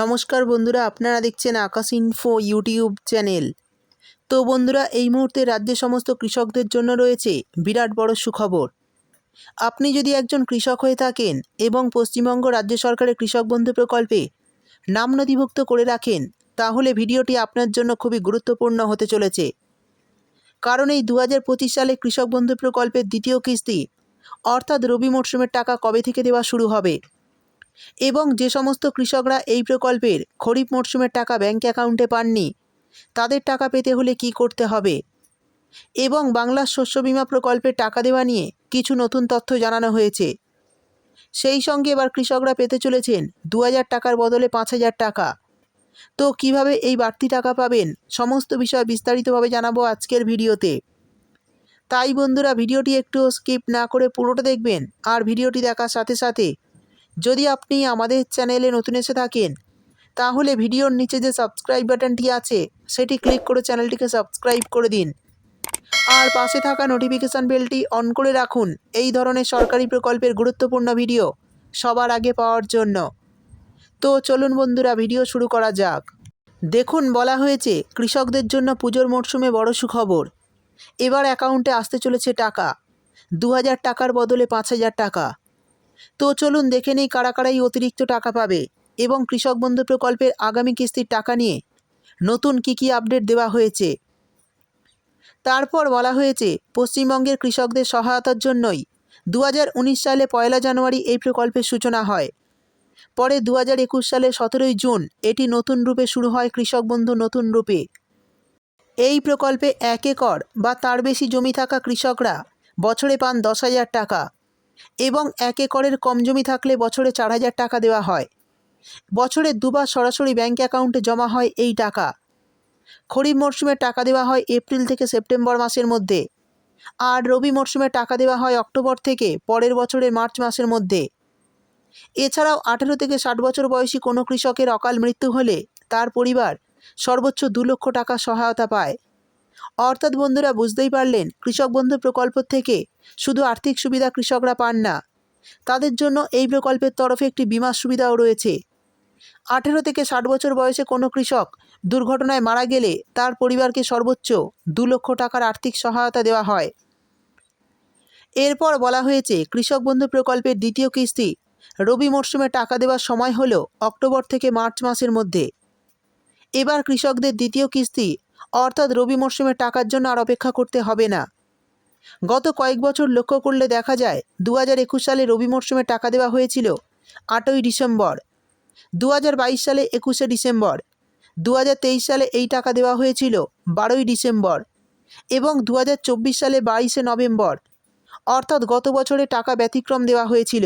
নমস্কার বন্ধুরা, আপনারা দেখছেন আকাশ ইনফো ইউটিউব চ্যানেল তো বন্ধুরা, এই মুহূর্তে রাজ্যে সমস্ত কৃষকদের জন্য রয়েছে বিরাট বড় সুখবর। আপনি যদি একজন কৃষক হয়ে থাকেন এবং পশ্চিমবঙ্গ রাজ্য সরকারের কৃষক বন্ধু প্রকল্পে নাম নথিভুক্ত করে রাখেন, তাহলে ভিডিওটি আপনার জন্য খুবই গুরুত্বপূর্ণ হতে চলেছে। কারণ এই দু হাজার পঁচিশ সালে কৃষক বন্ধু প্রকল্পের দ্বিতীয় কিস্তি, অর্থাৎ রবি মরশুমের টাকা কবে থেকে দেওয়া শুরু হবে? এবং যে সমস্ত কৃষকরা এই প্রকল্পের খরিফ মরশুমের টাকা ব্যাঙ্ক অ্যাকাউন্টে পাননি, তাদের টাকা পেতে হলে কি করতে হবে? এবং বাংলার শস্য বিমা প্রকল্পের টাকা দেওয়া নিয়ে কিছু নতুন তথ্য জানানো হয়েছে। সেই সঙ্গে এবার কৃষকরা পেতে চলেছেন দু হাজার টাকার বদলে পাঁচ হাজার টাকা। তো কীভাবে এই বাড়তি টাকা পাবেন, সমস্ত বিষয় বিস্তারিতভাবে জানাব আজকের ভিডিওতে। তাই বন্ধুরা, ভিডিওটি একটু স্কিপ না করে পুরোটা দেখবেন, আর ভিডিওটি দেখার সাথে সাথে যদি আপনি আমাদের চ্যানেলে নতুন এসে থাকেন, তাহলে ভিডিওর নিচে যে সাবস্ক্রাইব বাটনটি আছে, সেটি ক্লিক করে চ্যানেলটিকে সাবস্ক্রাইব করে দিন। আর পাশে থাকা নোটিফিকেশান বেলটি অন করে রাখুন। এই ধরনের সরকারি প্রকল্পের গুরুত্বপূর্ণ ভিডিও সবার আগে পাওয়ার জন্য। তো চলুন বন্ধুরা, ভিডিও শুরু করা যাক। দেখুন, বলা হয়েছে, কৃষকদের জন্য পুজোর মরশুমে বড় সুখবর। এবার অ্যাকাউন্টে আসতে চলেছে টাকা। দু হাজার টাকার বদলে পাঁচ হাজার টাকা। তো চলুন দেখে নেই কারা কারাই অতিরিক্ত টাকা পাবে এবং কৃষক বন্ধু প্রকল্পের আগামী কিস্তির টাকা নিয়ে নতুন কি কি আপডেট দেওয়া হয়েছে। তারপর বলা হয়েছে, পশ্চিমবঙ্গের কৃষকদের সহায়তার জন্যই দু হাজার উনিশ সালে পয়লা জানুয়ারি এই প্রকল্পের সূচনা হয়। পরে দু হাজার একুশ সালের সতেরোই জুন এটি নতুন রূপে শুরু হয় কৃষক বন্ধু নতুন রূপে। এই প্রকল্পে এক একর বা তার বেশি জমি থাকা কৃষকরা বছরে পান দশ হাজার টাকা। এবং এক একরের কম জমি থাকলে বছরে চার হাজার টাকা দেওয়া হয়। বছরে দুবার সরাসরি ব্যাঙ্ক অ্যাকাউন্টে জমা হয় এই টাকা। খরিফ মরশুমে টাকা দেওয়া হয় এপ্রিল থেকে সেপ্টেম্বর মাসের মধ্যে। আর রবি মরশুমে টাকা দেওয়া হয় অক্টোবর থেকে পরের বছরের মার্চ মাসের মধ্যে। এছাড়াও আঠেরো থেকে ষাট বছর বয়সী কোনো কৃষকের অকাল মৃত্যু হলে তার পরিবার সর্বোচ্চ দু লক্ষ টাকা সহায়তা পায়। অর্থাৎ বন্ধুরা বুঝতেই পারলেন কৃষক বন্ধু প্রকল্প থেকে শুধু আর্থিক সুবিধা কৃষকরা পান না, তাদের জন্য এই প্রকল্পের তরফে একটি বিমা সুবিধাও রয়েছে। আঠেরো থেকে ষাট বছর বয়সে কোনো কৃষক দুর্ঘটনায় মারা গেলে তার পরিবারকে সর্বোচ্চ দু লক্ষ টাকার আর্থিক সহায়তা দেওয়া হয়। এরপর বলা হয়েছে, কৃষক বন্ধু প্রকল্পের দ্বিতীয় কিস্তি রবি মরশুমে টাকা দেওয়ার সময় হল অক্টোবর থেকে মার্চ মাসের মধ্যে। এবার কৃষকদের দ্বিতীয় কিস্তি অর্থাৎ রবি মরশুমে টাকার জন্য আর অপেক্ষা করতে হবে না। গত কয়েক বছর লক্ষ্য করলে দেখা যায় দু হাজার একুশ সালে রবি মরশুমে টাকা দেওয়া হয়েছিল আটই ডিসেম্বর দু হাজার বাইশ সালে একুশে ডিসেম্বর দু হাজার তেইশ সালে এই টাকা দেওয়া হয়েছিল বারোই ডিসেম্বর এবং দু হাজার চব্বিশ সালে বাইশে নভেম্বর। অর্থাৎ গত বছরে টাকা ব্যতিক্রম দেওয়া হয়েছিল।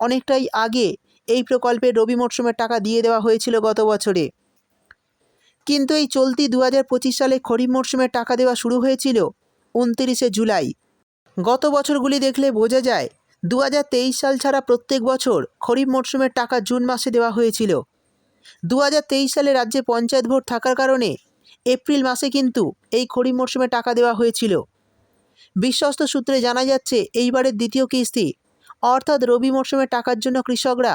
অনেকটাই আগে এই প্রকল্পে রবি মরশুমের টাকা দিয়ে দেওয়া হয়েছিল গত বছরে। কিন্তু এই চলতি দু হাজার পঁচিশ সালে খরিফ মরশুমে টাকা দেওয়া শুরু হয়েছিল উনতিরিশে জুলাই। গত বছরগুলি দেখলে বোঝা যায় দু হাজার তেইশ সাল ছাড়া প্রত্যেক বছর খরিফ মরশুমের টাকা জুন মাসে দেওয়া হয়েছিল। দু হাজার তেইশ সালে রাজ্যে পঞ্চায়েত ভোট থাকার কারণে এপ্রিল মাসে কিন্তু এই খরিফ মরশুমে টাকা দেওয়া হয়েছিল। বিশ্বস্ত সূত্রে জানা যাচ্ছে, এইবারের দ্বিতীয় কিস্তি, অর্থাৎ রবি মরশুমে টাকার জন্য কৃষকরা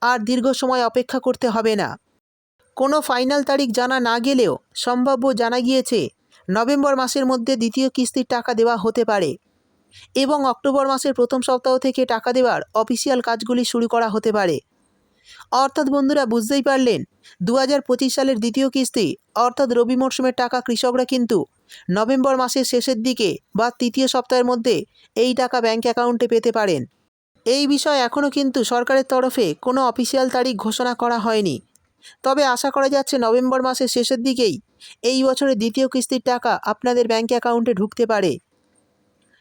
আর দীর্ঘ সময় অপেক্ষা করতে হবে না। কোনো ফাইনাল তারিখ জানা না গেলেও সম্ভাব্য জানা গিয়েছে, নভেম্বর মাসের মধ্যে দ্বিতীয় কিস্তির টাকা দেওয়া হতে পারে এবং অক্টোবর মাসের প্রথম সপ্তাহ থেকে টাকা দেওয়ার অফিসিয়াল কাজগুলি শুরু করা হতে পারে। অর্থাৎ বন্ধুরা, বুঝতেই পারলেন দু হাজার পঁচিশ সালের দ্বিতীয় কিস্তি, অর্থাৎ রবি মরশুমের টাকা কৃষকরা কিন্তু নভেম্বর মাসের শেষের দিকে বা তৃতীয় সপ্তাহের মধ্যে এই টাকা ব্যাঙ্ক অ্যাকাউন্টে পেতে পারেন। এই বিষয় এখনও কিন্তু সরকারের তরফে কোনো অফিসিয়াল তারিখ ঘোষণা করা হয়নি। তবে আশা করা যাচ্ছে নভেম্বর মাসের শেষের দিকেই এই বছরের দ্বিতীয় কিস্তির টাকা আপনাদের ব্যাঙ্ক অ্যাকাউন্টে ঢুকতে পারে।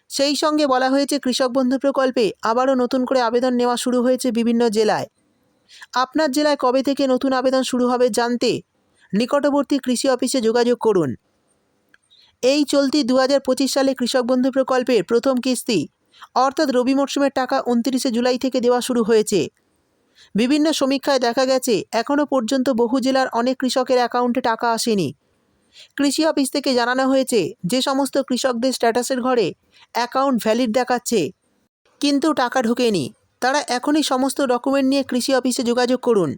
সেই সঙ্গে বলা হয়েছে, কৃষক বন্ধু প্রকল্পে আবারও নতুন করে আবেদন নেওয়া শুরু হয়েছে বিভিন্ন জেলায়। আপনার জেলায় কবে থেকে নতুন আবেদন শুরু হবে জানতে নিকটবর্তী কৃষি অফিসে যোগাযোগ করুন। এই চলতি দু হাজার পঁচিশ সালে কৃষক বন্ধু প্রকল্পের প্রথম কিস্তি, অর্থাৎ রবি মরশুমের টাকা উনত্রিশে জুলাই থেকে দেওয়া শুরু হয়েছে। বিভিন্ন সমীক্ষায় দেখা গেছে এখনও পর্যন্ত বহু জেলার অনেক কৃষকের অ্যাকাউন্টে টাকা আসেনি। কৃষি অফিস থেকে জানানো হয়েছে, যে সমস্ত কৃষকদের স্ট্যাটাসের ঘরে অ্যাকাউন্ট ভ্যালিড দেখাচ্ছে, কিন্তু টাকা ঢোকেনি। তারা এখনই সমস্ত ডকুমেন্ট নিয়ে কৃষি অফিসে যোগাযোগ করুন।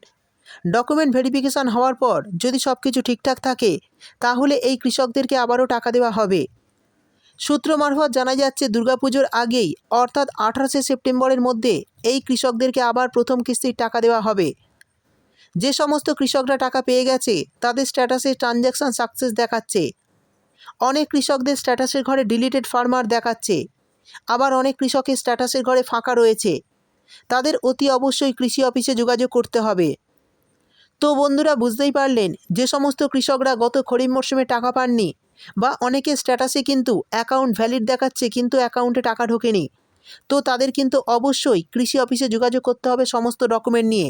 ডকুমেন্ট ভেরিফিকেশান হওয়ার পর যদি সব কিছু ঠিকঠাক থাকে, তাহলে এই কৃষকদেরকে আবারও টাকা দেওয়া হবে। সূত্র মারফত জানা যাচ্ছে, দুর্গাপুজোর আগেই, অর্থাৎ আঠাশে সেপ্টেম্বরের মধ্যে, এই কৃষকদেরকে আবার প্রথম কিস্তির টাকা দেওয়া হবে। যে সমস্ত কৃষকরা টাকা পেয়ে গেছে, তাদের স্ট্যাটাসে ট্রানজ্যাকশান সাকসেস দেখাচ্ছে। অনেক কৃষকদের স্ট্যাটাসের ঘরে ডিলিটেড ফার্মার দেখাচ্ছে। আবার অনেক কৃষকের স্ট্যাটাসের ঘরে ফাঁকা রয়েছে। তাদের অতি অবশ্যই কৃষি অফিসে যোগাযোগ করতে হবে। তো বন্ধুরা, বুঝতেই পারলেন, যে সমস্ত কৃষকরা গত খরিফ মরশুমে টাকা পাননি বা অনেকে স্ট্যাটাসে কিন্তু অ্যাকাউন্ট ভ্যালিড দেখাচ্ছে কিন্তু অ্যাকাউন্টে টাকা ঢোকেনি। তো তাদের কিন্তু অবশ্যই কৃষি অফিসে যোগাযোগ করতে হবে সমস্ত ডকুমেন্ট নিয়ে।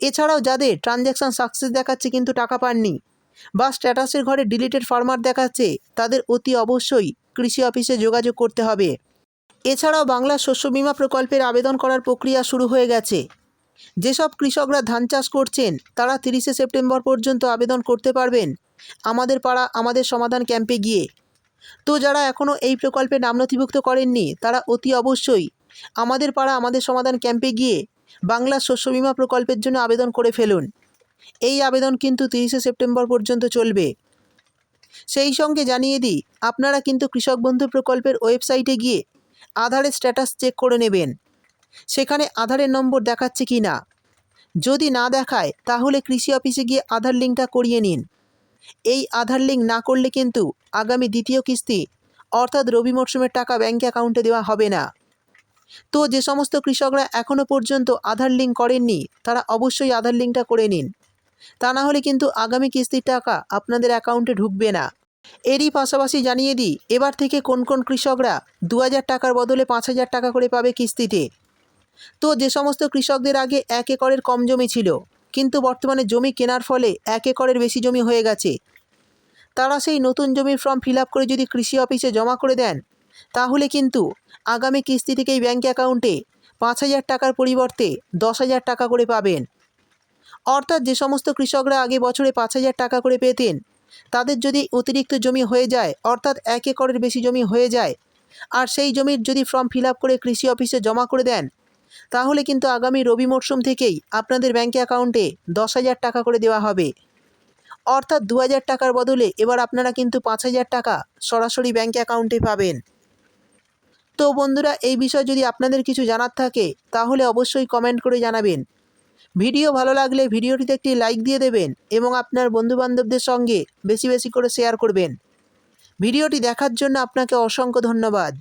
এছাড়াও যাদের ট্রানজ্যাকশান সাকসেস দেখাচ্ছে কিন্তু টাকা পাননি বা স্ট্যাটাসের ঘরে ডিলিটেড ফার্মার দেখাচ্ছে, তাদের অতি অবশ্যই কৃষি অফিসে যোগাযোগ করতে হবে। এছাড়াও বাংলা শস্য বিমা প্রকল্পের আবেদন করার প্রক্রিয়া শুরু হয়ে গেছে। যেসব কৃষকরা ধান চাষ করছেন, তারা তিরিশে সেপ্টেম্বর পর্যন্ত আবেদন করতে পারবেন। আমাদের পাড়া, আমাদের সমাধান ক্যাম্পে গিয়ে। তো যারা এখনও এই প্রকল্পে নাম নথিভুক্ত করেননি, তারা অতি অবশ্যই আমাদের পাড়া, আমাদের সমাধান ক্যাম্পে গিয়ে বাংলা শস্য বিমা প্রকল্পের জন্য আবেদন করে ফেলুন। এই আবেদন কিন্তু তিরিশে সেপ্টেম্বর পর্যন্ত চলবে। সেই সঙ্গে জানিয়ে দিই, আপনারা কিন্তু কৃষক বন্ধু প্রকল্পের ওয়েবসাইটে গিয়ে আধারের স্ট্যাটাস চেক করে নেবেন। সেখানে আধারের নম্বর দেখাচ্ছে কি না যদি না দেখায়, তাহলে কৃষি অফিসে গিয়ে আধার লিঙ্কটা করিয়ে নিন। এই আধার লিঙ্ক না করলে কিন্তু আগামী দ্বিতীয় কিস্তি, অর্থাৎ রবি মরশুমের টাকা ব্যাঙ্ক অ্যাকাউন্টে দেওয়া হবে না। তো যে সমস্ত কৃষকরা এখনও পর্যন্ত আধার লিঙ্ক করেননি, তারা অবশ্যই আধার লিঙ্কটা করে নিন। তা না হলে কিন্তু আগামী কিস্তির টাকা আপনাদের অ্যাকাউন্টে ঢুকবে না। এরই পাশাপাশি জানিয়ে দিই, এবার থেকে কোন কোন কৃষকরা দু হাজার টাকার বদলে পাঁচ হাজার টাকা করে পাবে কিস্তিতে। তো যে সমস্ত কৃষকদের আগে এক একরের কম জমি ছিল কিন্তু বর্তমানে জমি কেনার ফলে এক একরের বেশি জমি হয়ে গেছে। তারা সেই নতুন জমির ফর্ম ফিল করে যদি কৃষি অফিসে জমা করে দেন, তাহলে কিন্তু আগামী কিস্তি থেকেই ব্যাঙ্ক অ্যাকাউন্টে পাঁচ হাজার টাকার পরিবর্তে দশ হাজার টাকা করে পাবেন। অর্থাৎ যে সমস্ত কৃষকরা আগে বছরে পাঁচ হাজার টাকা করে পেতেন, তাদের যদি অতিরিক্ত জমি হয়ে যায়, অর্থাৎ এক একরের বেশি জমি হয়ে যায়, আর সেই জমির যদি ফর্ম ফিল করে কৃষি অফিসে জমা করে দেন তাহলে কিন্তু আগামী রবি মরশুম থেকেই আপনাদের ব্যাঙ্ক অ্যাকাউন্টে দশ হাজার টাকা করে দেওয়া হবে। অর্থাৎ দু হাজার টাকার বদলে এবার আপনারা কিন্তু পাঁচ হাজার টাকা সরাসরি ব্যাঙ্ক অ্যাকাউন্টে পাবেন। তো বন্ধুরা, এই বিষয়ে যদি আপনাদের কিছু জানার থাকে, তাহলে অবশ্যই কমেন্ট করে জানাবেন। ভিডিও ভালো লাগলে ভিডিওটিতে একটি লাইক দিয়ে দেবেন এবং আপনার বন্ধুবান্ধবদের সঙ্গে বেশি বেশি করে শেয়ার করবেন। ভিডিওটি দেখার জন্য আপনাকে অসংখ্য ধন্যবাদ।